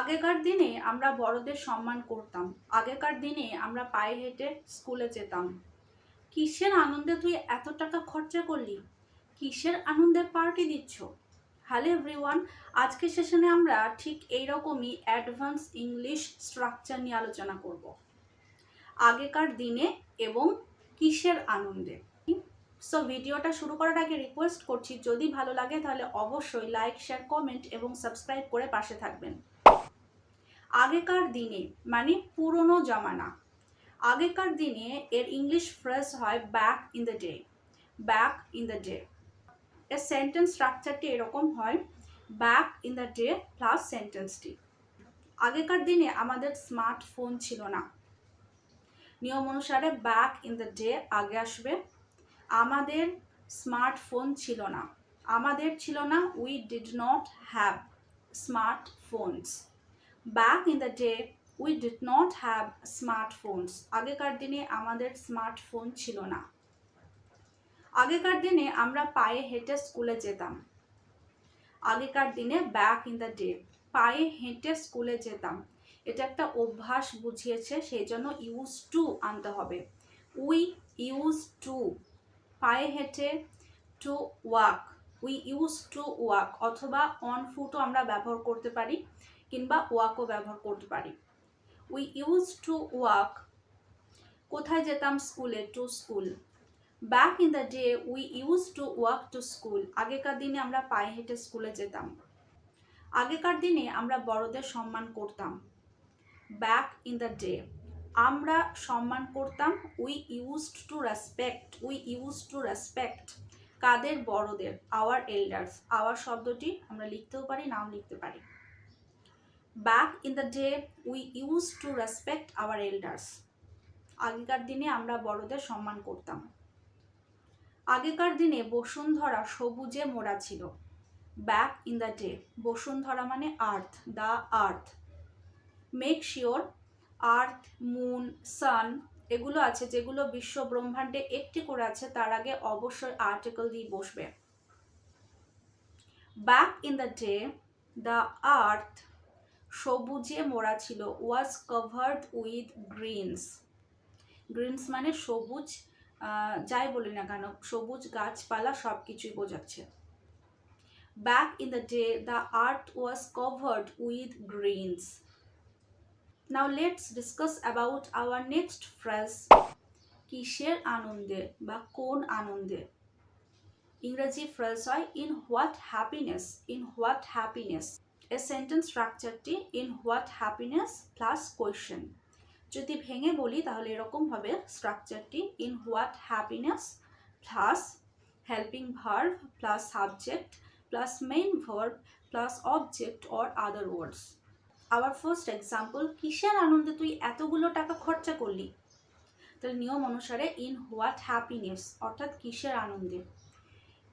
আগেকার দিনে আমরা বড়দের সম্মান করতাম। আগেকার দিনে আমরা পায়ে হেঁটে স্কুলে যেতাম। কিসের আনন্দে তুই এত টাকা খরচা করলি? কিসের আনন্দে পার্টি দিচ্ছ? হ্যালো এভরিওয়ান আজকের সেশনে আমরা ঠিক এইরকমই অ্যাডভান্স ইংলিশ স্ট্রাকচার নিয়ে আলোচনা করব। আগেকার দিনে এবং কিসের আনন্দে। সো ভিডিওটা শুরু করার আগে রিকোয়েস্ট করছি, যদি ভালো লাগে তাহলে অবশ্যই লাইক শেয়ার কমেন্ট এবং সাবস্ক্রাইব করে পাশে থাকবেন। আগেকার দিনে মানে পুরনো জামানা। আগেকার দিনে এর ইংলিশ ফ্রেজ হয় back in the day back in the day এর সেন্টেন্স স্ট্রাকচারটি এরকম হয় back in the day plus সেন্টেন্সটি আগেকার দিনে আমাদের স্মার্টফোন ছিল না। নিয়ম অনুসারে ব্যাক ইন দ্য ডে আগে আসবে। আমাদের স্মার্টফোন ছিল না। আমাদের ছিল না we did not have smartphones back in the day we did not have smartphones আগেকার দিনে আমাদের স্মার্টফোন ছিল না। আগেকার দিনে আমরা পায়ে হেঁটে স্কুলে যেতাম। আগেকার দিনে ব্যাক ইন দ্য ডে পায়ে হেঁটে স্কুলে যেতাম। এটা একটা অভ্যাস বুঝিয়েছে, সেই জন্য ইউজ টু আনতে হবে। উই ইউজ টু পায়ে হেঁটে to walk we use to walk অথবা অন ফুটও আমরা ব্যবহার করতে পারি। কিংবা ওয়াকও ব্যবহার করতে পারি। উই ইউজ টু ওয়াক কোথায় যেতাম স্কুলে? To school back in the day we use to walk to school আগেকার দিনে আমরা পায়ে হেঁটে স্কুলে যেতাম। আগেকার দিনে আমরা বড়দের সম্মান করতাম। ব্যাক ইন দ্য ডে আমরা সম্মান করতাম। We used to respect we use to respect কাদের? বড়দের আওয়ার এল্ডার্স আওয়ার শব্দটি আমরা লিখতেও পারি, নাও লিখতে পারি। Back in the day we use to respect our elders আগেকার দিনে আমরা বড়দের সম্মান করতাম। আগেকার দিনে বসুন্ধরা সবুজে মোড়া ছিল। ব্যাক ইন দ্য ডে বসুন্ধরা মানে earth the earth make sure earth moon sun এগুলো আছে যেগুলো বিশ্ব ব্রহ্মাণ্ডে একটি করে আছে, তার আগে অবশ্যই আর্টিকেল দিয়ে বসবে। Back in the day the earth সবুজে মোড়া ছিল was covered with greens greens মানে সবুজ যাই বলি না কেন, সবুজ গাছপালা সব কিছুই বোঝাচ্ছে। Back in the day the earth was covered with greens now let's discuss about our next phrase কিসের আনন্দে বা কোন আনন্দে? ইংরেজি ফ্রেজ হয় in what happiness in what happiness A sentence স্ট্রাকচারটি in what happiness plus question যদি ভেঙে বলি, তাহলে এরকম হবে স্ট্রাকচারটি in what happiness plus helping verb plus subject plus main verb plus object or other words আবার ফার্স্ট এক্সাম্পল কিসের আনন্দে তুই এতগুলো টাকা খরচা করলি? তাহলে নিয়ম অনুসারে ইন হোয়াট হ্যাপিনেস অর্থাৎ কিসের আনন্দে?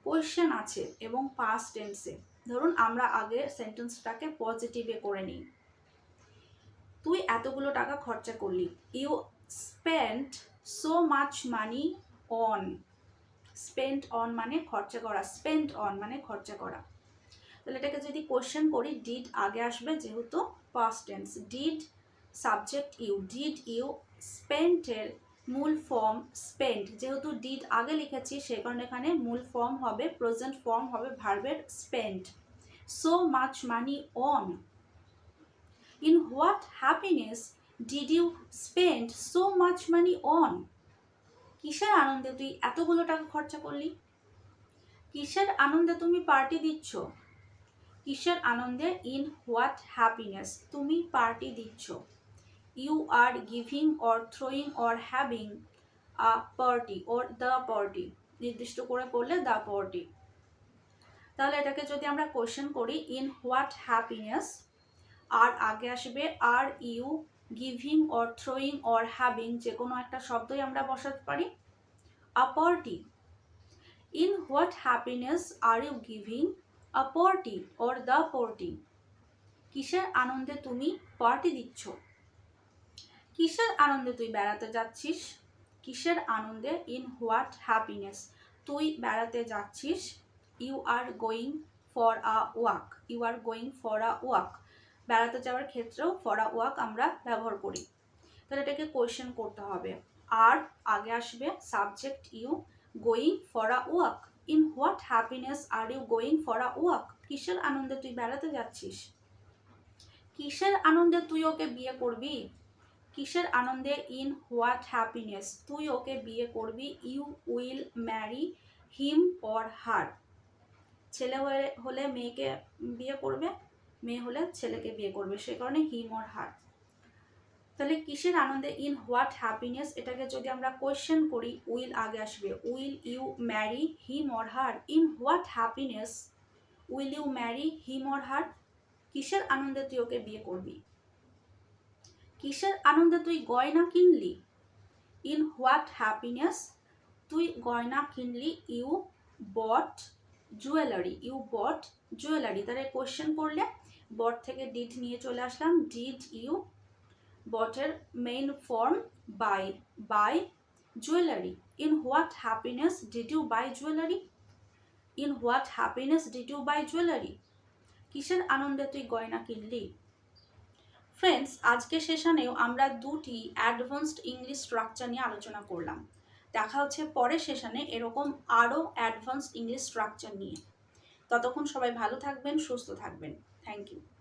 কোয়েশ্চেন আছে এবং পাস্ট টেন্সে ধরুন আমরা আগে সেন্টেন্সটাকে পজিটিভে করে নিই। তুই এতগুলো টাকা খরচা করলি। You spent so much money on spent on মানে খরচা করা। স্পেন্ট অন মানে খরচা করা। তাহলে এটাকে যদি কোশ্চেন করি ডিড আগে আসবে যেহেতু past tense did subject you did you স্পেন্টের মূল ফর্ম স্পেন্ট যেহেতু ডিড আগে লিখেছি সেই কারণে এখানে মূল ফর্ম হবে প্রেজেন্ট ফর্ম হবে ভার্বের spent so much money on in what happiness did you spend so much money on কিসের আনন্দে তুই এতগুলো টাকা খরচা করলি? কিসের আনন্দে তুমি পার্টি দিচ্ছ? কিসের আনন্দে? ইন হোয়াট হ্যাপিনেস তুমি পার্টি দিচ্ছ? You are giving or throwing or having a party or the party নির্দিষ্ট করে পড়লে দ্য পার্টি তাহলে এটাকে যদি আমরা কোশ্চেন করি ইন হোয়াট হ্যাপিনেস আর আগে আসবে are you giving or throwing or having যে কোনো একটা শব্দই আমরা বসাতে পারি a party in what happiness are you giving a party or the party কিসের আনন্দে তুমি পার্টি দিচ্ছ? কিসের আনন্দে তুই বেড়াতে যাচ্ছিস? কিসের আনন্দে ইন হোয়াট হ্যাপিনেস তুই বেড়াতে যাচ্ছিস? You are going for a walk you are going for a walk বেড়াতে যাওয়ার ক্ষেত্রেও ফর আ ওয়াক আমরা ব্যবহার করি। তাহলে এটাকে কোয়েশ্চেন করতে হবে। আর আগে আসবে subject you going for a walk in what happiness are you going for a walk কিসের আনন্দে তুই বেড়াতে যাচ্ছিস? কিসের আনন্দে তুই ওকে বিয়ে করবি? কিসের আনন্দে ইন হোয়াট হ্যাপিনেস? তুই ওকে বিয়ে করবি, you will marry him or her. ছেলে হয়ে, হলে মেয়েকে বিয়ে করবে, মেয়ে হলে ছেলেকে বিয়ে করবে, সে কারণে হিম অর হার। তাহলে কিসের আনন্দে ইন হোয়াট হ্যাপিনেস? এটাকে যদি আমরা কোয়েশ্চেন করি, উইল আগে আসবে, will you marry him or her? In what happiness will you marry him or her? কিসের আনন্দে তুই ওকে বিয়ে করবি? কিসের আনন্দে তুই গয়না কিনলি? ইন হোয়াট হ্যাপিনেস তুই গয়না কিনলি? You bought jewellery you bought jewellery তাহলে কোয়েশ্চেন করলে বট থেকে ডিড নিয়ে চলে আসলাম। ডিড ইউ বটের main form buy buy jewellery in what happiness did you buy jewellery in what happiness did you buy jewellery কিসের আনন্দে তুই গয়না কিনলি? ফ্রেন্ডস আজকে সেশনেও আমরা দুটি অ্যাডভান্সড ইংলিশ স্ট্রাকচার নিয়ে আলোচনা করলাম। দেখা হচ্ছে পরের সেশনে এরকম আরও অ্যাডভান্সড ইংলিশ স্ট্রাকচার নিয়ে। ততক্ষণ সবাই ভালো থাকবেন, সুস্থ থাকবেন। Thank you